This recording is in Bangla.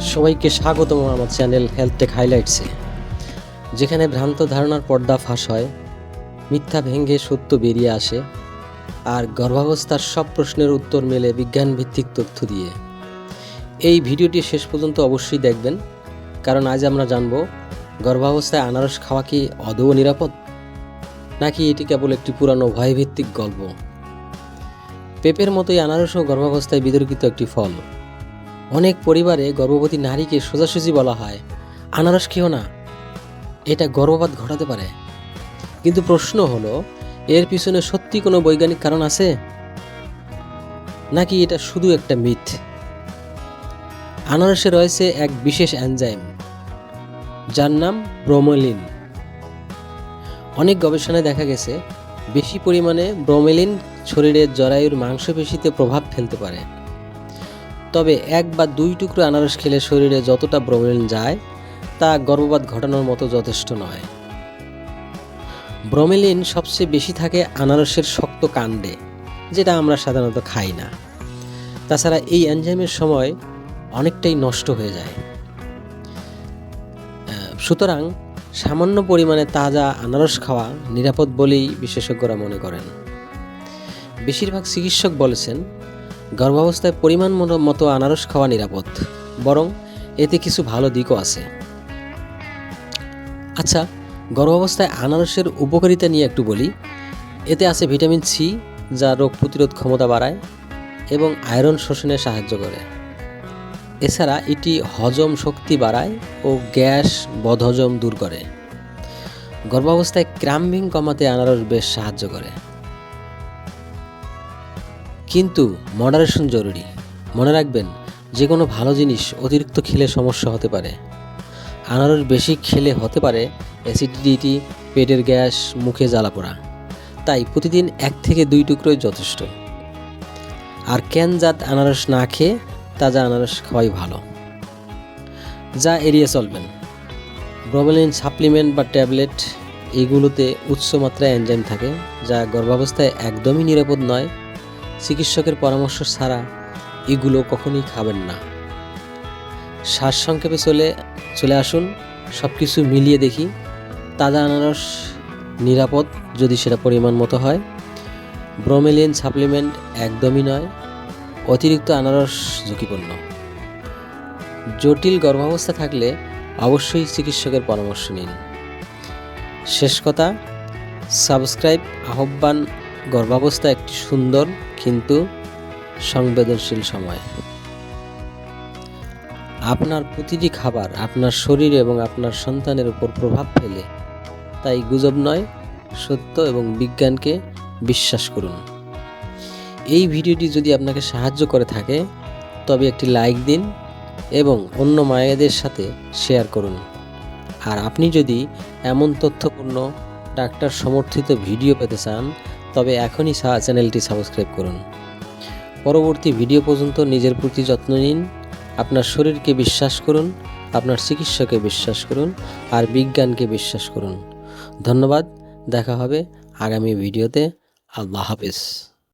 সবাইকে স্বাগতম আমার চ্যানেল হেলথ টেক হাইলাইটসে যেখানে ভ্রান্ত ধারণার পর্দা ফাঁস হয়, মিথ্যা ভেঙ্গে সত্য বেরিয়ে আসে, আর গর্ভাবস্থার সব প্রশ্নের উত্তর মেলে বিজ্ঞান ভিত্তিক তথ্য দিয়ে। এই ভিডিওটি শেষ পর্যন্ত অবশ্যই দেখবেন, কারণ আজ আমরা জানব, গর্ভাবস্থায় আনারস খাওয়া কি আদৌ নিরাপদ? নাকি এটি কেবল একটি পুরানো ভয়ভিত্তিক গল্প? পেপের মতোই আনারসও গর্ভাবস্থায় বিতর্কিত একটি ফল। অনেক পরিবারে গর্ভবতী নারীকে সোজাসুজি বলা হয়। আনারস খেও না। এটা গর্ভপাত ঘটাতে পারে। কিন্তু প্রশ্ন হলো, এর পিছনে সত্যি কোনো বৈজ্ঞানিক কারণ আছে? নাকি এটা শুধু একটা মিথ? আনারসে রয়েছে এক বিশেষ অ্যানজাইম যার নাম ব্রোমেলিন। অনেক গবেষণায় দেখা গেছে, বেশি পরিমাণে ব্রোমেলিন শরীরের জরায়ুর মাংসপেশিতে প্রভাব ফেলতে পারে। তবে এক বা দুই টুকরো আনারস খেলে শরীরে যতটা ব্রোমেলিন যায়, তা গর্ভপাত ঘটানোর মতো যথেষ্ট নয়। ব্রোমেলিন সবচেয়ে বেশি থাকে আনারসের শক্ত কাণ্ডে, যেটা আমরা সাধারণত খাই না। তাছাড়া এই এনজাইমের সময় অনেকটাই নষ্ট হয়ে যায়। সুতরাং সামান্য পরিমাণে তাজা আনারস খাওয়া নিরাপদ বলেই বিশেষজ্ঞরা মনে করেন। বেশিরভাগ চিকিৎসক বলেছেন গর্ভাবস্থায় পরিমাণ মতো- আনারস খাওয়া নিরাপদ, বরং এতে কিছু ভালো দিকও আছে। আচ্ছা গর্ভাবস্থায় আনারসের উপকারিতা নিয়ে একটু বলি। এতে আছে ভিটামিন সি, যা রোগ প্রতিরোধ ক্ষমতা বাড়ায় এবং আয়রন শোষণে সাহায্য করে। এছাড়া এটি হজম শক্তি বাড়ায় ও গ্যাস বদহজম দূর করে। গর্ভাবস্থায় ক্রাম্বিং কমাতে আনারস বেশ সাহায্য করে। কিন্তু মডারেশন জরুরি। মনে রাখবেন যে কোনো ভালো জিনিস অতিরিক্ত খেলে সমস্যা হতে পারে। আনারস বেশি খেলে হতে পারে অ্যাসিডিটি পেটের গ্যাস, মুখে জ্বালা পোড়া। তাই প্রতিদিন এক থেকে দুই টুকরোই যথেষ্ট। আর ক্যান ক্যানজাত আনারস না খেয়ে তাজা আনারস খাওয়াই ভালো? যা এড়িয়ে চলবেন। ব্রোমেলিন সাপ্লিমেন্ট বা ট্যাবলেট এগুলোতে উচ্চ মাত্রায় এনজাইম থাকে, যা গর্ভাবস্থায় একদমই নিরাপদ নয়। চিকিৎসকের পরামর্শ ছাড়া এগুলো কখনোই খাবেন না। সারসংক্ষেপে চলে চলে আসুন সব কিছু মিলিয়ে দেখি। তাজা আনারস নিরাপদ, যদি সেটা পরিমাণ মতো হয়। ব্রোমেলিন সাপ্লিমেন্ট একদমই নয়, অতিরিক্ত আনারস ঝুঁকিপূর্ণ। জটিল গর্ভাবস্থা থাকলে অবশ্যই চিকিৎসকের পরামর্শ নিন। শেষ কথা, সাবস্ক্রাইব আহ্বান গর্ভাবস্থা একটি সুন্দর কিন্তু সংবেদনশীল সময়। আপনার প্রতিটি খাবার আপনার শরীর এবং আপনার সন্তানের উপর প্রভাব ফেলে, তাই গুজব নয়, সত্য এবং বিজ্ঞানকে বিশ্বাস করুন। এই ভিডিওটি যদি আপনাকে সাহায্য করে থাকে, তবে একটি লাইক দিন এবং অন্য মায়েদের সাথে শেয়ার করুন। আর আপনি যদি এমন তথ্যপূর্ণ, ডাক্তার সমর্থিত ভিডিও পেতে চান তবে এখনই সা- চ্যানেলটি সাবস্ক্রাইব করুন। পরবর্তী ভিডিও পর্যন্ত নিজের প্রতি যত্ন নিন, আপনার শরীরকে বিশ্বাস করুন, আপনার চিকিৎসাকে বিশ্বাস করুন, আর বিজ্ঞানকে বিশ্বাস করুন। ধন্যবাদ, দেখা হবে আগামী ভিডিওতে। আল্লাহ হাফিজ।